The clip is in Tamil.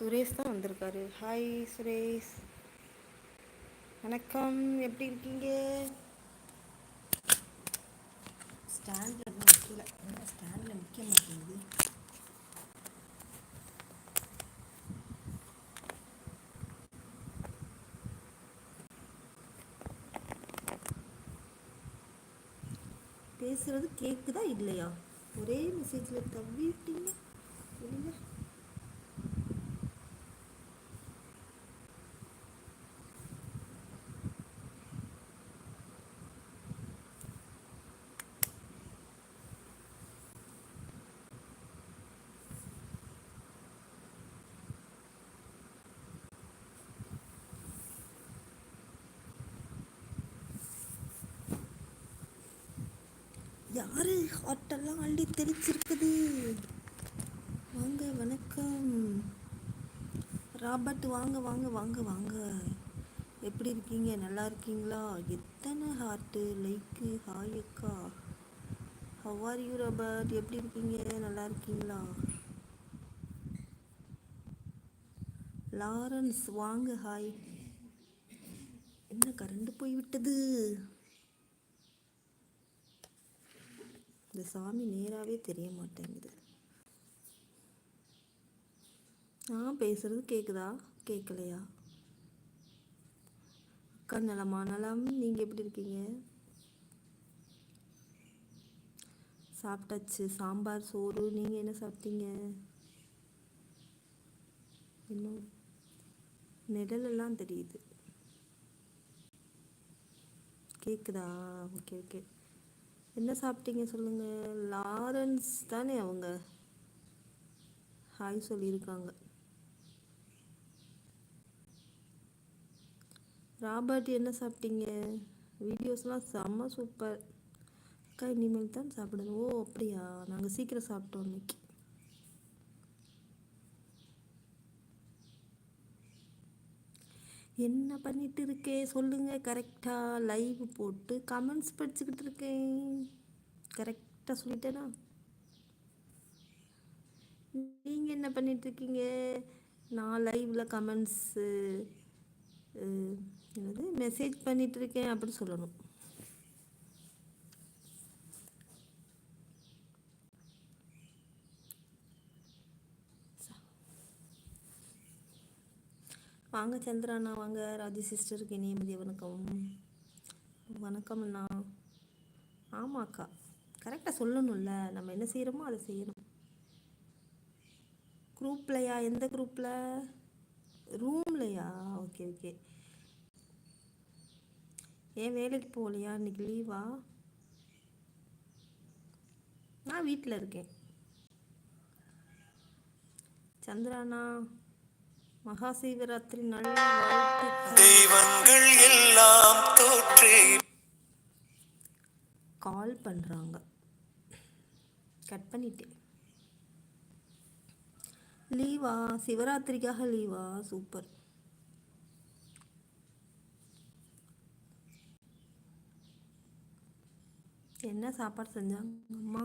சுரேஷ் தான் வந்திருக்காரு. ஹாய் சுரேஷ். வணக்கம். எப்படி இருக்கீங்க? ஸ்டாண்டில் வைக்கல. ஸ்டாண்டில் நிற்க மாட்டேங்குது. பேசுறது கேட்குதா இல்லையா? ஒரே மெசேஜில் தவிட்டீங்க இல்லைங்க யாரு? ஹாட்டெல்லாம் அள்ளி தெளிச்சிருக்குது. வாங்க வணக்கம். ராபர்ட் வாங்க வாங்க வாங்க வாங்க. எப்படி இருக்கீங்க? நல்லா இருக்கீங்களா? எத்தனை ஹார்ட்டு லைக்கு ஹாய் அக்கா. How are you Robert? எப்படி இருக்கீங்க? நல்லா இருக்கீங்களா? லாரன்ஸ் வாங்க ஹாய் என்ன கரண்ட் போய் இந்த சாமி நேராகவே தெரிய மாட்டேங்குது நான் பேசுறது கேட்குதா கேட்கலையா அக்கா நலமா நலம் நீங்கள் எப்படி இருக்கீங்க? சாப்பிட்டாச்சு. சாம்பார் சோறு. நீங்கள் என்ன சாப்பிட்டீங்க? இன்னும் நிழலெல்லாம் தெரியுது. கேட்குதா ஓகே ஓகே. என்ன சாப்பிட்டீங்க சொல்லுங்கள் லாரன்ஸ் தானே அவங்க. ஹாய் சொல்லியிருக்காங்க. ராபர்ட் என்ன சாப்பிட்டீங்க? வீடியோஸ்லாம் செம்ம சூப்பர். அக்கா இனிமேல் தான் சாப்பிடணும். ஓ அப்படியா? நாங்கள் சீக்கிரம் சாப்பிட்டோம் இன்னைக்கு. என்ன பண்ணிட்டு இருக்கே? சொல்லுங்க. கரெக்டாக லைவ் போட்டு கமெண்ட்ஸ் படிச்சுக்கிட்டு இருக்கேன். கரெக்டாக சொல்லிட்டேனா? நீங்கள் என்ன பண்ணிட்டு இருக்கீங்க? நான் லைவில் கமெண்ட்ஸு என்னது? மெசேஜ் பண்ணிட்டு இருக்கேன் அப்படின்னு சொல்லணும். வாங்க சந்திராண்ணா வாங்க. ராஜி சிஸ்டருக்கு இனிய மதிய வணக்கம். வணக்கம் அண்ணா ஆமாக்கா. கரெக்டாக சொல்லணும்ல. நம்ம என்ன செய்கிறோமோ அதை செய்யணும். குரூப்லையா? எந்த குரூப்பில் ரூம்லையா? Okay okay. ஏன் வேலைக்கு போகலையா? இன்னைக்கு லீவா நான் வீட்டில் இருக்கேன். சந்திராண்ணா. மகா சிவராத்திரி நாள் தெய்வங்கள் எல்லாம் தோற்றே. கால் பண்ணுறாங்க கட் பண்ணிட்டேன். லீவா? சிவராத்திரிக்காக லீவா? சூப்பர். என்ன சாப்பாடு செஞ்சாங்க அம்மா?